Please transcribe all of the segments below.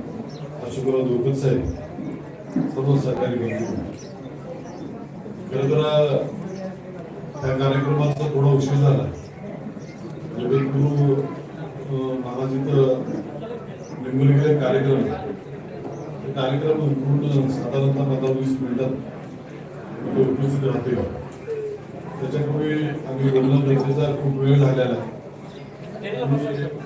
चौकत साहेब सर्व सहकारी बंधू. खर तर त्या कार्यक्रमाचा थोडा उशीर झाला. जगद्गुरु अं, महाराज इथं निंबोलीकडे कार्यक्रम आहे. कार्यक्रम पूर्ण साधारणतः मला वीस मिनिटात उपस्थित राहते त्याच्यापूर्वी आम्ही वडिलां गरजेचा खूप वेळ झालेला आहे आणि जगद्गुरूंचा आशीर्वाद आता आपल्याला सगळ्यांना मिळाला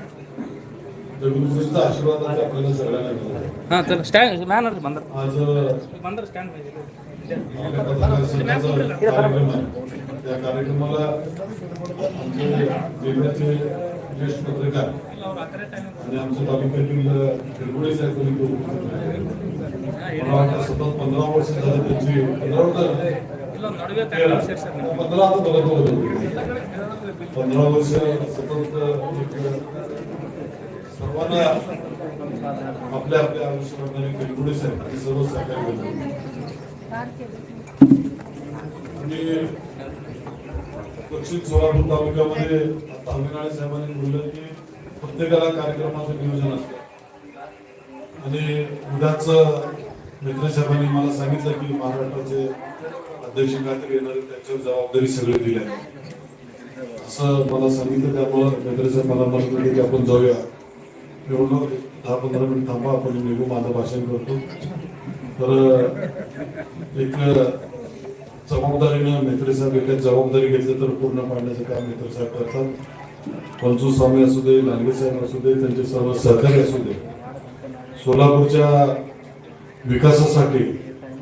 हां चल स्टँड मॅनर बंदर आज बंदर स्टँड पाहिजे आपल्या पत्रकार संघाचा कार्यक्रम आहे त्या कार्यक्रमाला आमचे जिल्ह्याचे ज्येष्ठ पत्रकार आणि आमच्या तालुक्यातील हिरगुळे साहेब पण इथे उपस्थित आहेत. मला वाटतं सतत पंधरा वर्ष झालं त्यांची पंधरा वर्ष नಡುವೆ तेरा. पंधरा आता बघत बघत होते. पंधरा वर्ष सतत एक सर्वांना आपल्या आपल्या आयुष्यामध्ये हिरगुळे साहेब सर्व सहकार्य आणि दक्षिण सोलापूर तालुक्यामध्ये आता अविनाळे साहेबांनी बोललं की प्रत्येकाला कार्यक्रमाचं नियोजन असतं. आणि उद्याच मित्र साहेबांनी मला सांगितलं की महाराष्ट्राचे अध्यक्ष काहीतरी येणार त्यांच्यावर जबाबदारी सगळी दिली आहे. असं मला सांगितलं त्यामुळं मित्र साहेब मला म्हणत होते की आपण जाऊया. निवडणूक दहा पंधरा मिनिट थांबा आपण निघू माझं भाषण करतो. तर एक जबाबदारीनं मित्र साहेब एका जबाबदारी घेतली तर पूर्ण पाडण्याचं काम मित्र साहेब करतात. पंचू स्वामी असू दे लांडगे साहेब असू दे त्यांचे सर्व सहकारी असू दे. सोलापूरच्या विकासासाठी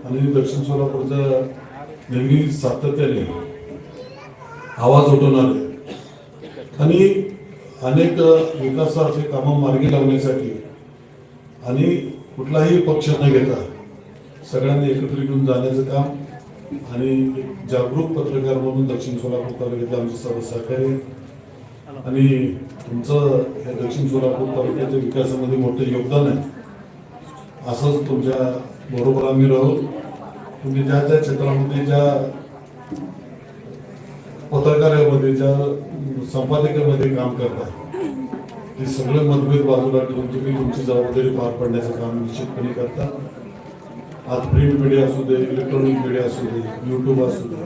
आणि दक्षिण सोलापूरच्या नेहमी सातत्याने आवाज उठवणारे आणि अनेक विकासाचे कामं मार्गी लावण्यासाठी आणि कुठलाही पक्ष न घेता सगळ्यांनी एकत्र घेऊन जाण्याचं काम आणि जागरूक पत्रकार म्हणून दक्षिण सोलापूर तालुक्यातले आमचे सर्व सहकारी. आणि तुमचं या दक्षिण सोलापूर तालुक्याच्या विकासामध्ये मोठं योगदान आहे. असंच तुमच्या बरोबर आम्ही राहू. तुम्ही ज्या ज्या क्षेत्रामध्ये ज्या पत्रकारामध्ये ज्या संपादकामध्ये काम करतात. ते सगळे मतभेद बाजूला ठेवून तुम्ही तुमची जबाबदारी पार पाडण्याचं काम निश्चितपणे करता आज प्रिंट मीडिया असू दे इलेक्ट्रॉनिक मीडिया असू दे युट्यूब असू दे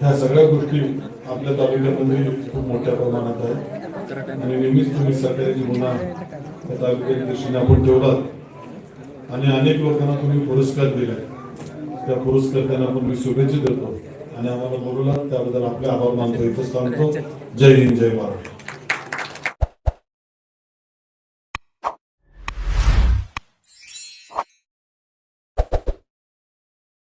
ह्या सगळ्या गोष्टी आपल्या तालुक्यामध्ये खूप मोठ्या प्रमाणात आहेत. आणि नेहमीच तुम्ही सरकारची गुन्हा त्या तालुक्याच्या दृष्टीने आपण ठेवलात. आणि अनेक लोकांना तुम्ही पुरस्कार दिला त्या पुरस्कार त्यांना आपण मी शुभेच्छा देतो. आणि आम्हाला बोलवलं त्याबद्दल आपले आभार मानतो इथंच सांगतो जय हिंद जय महाराष्ट्र.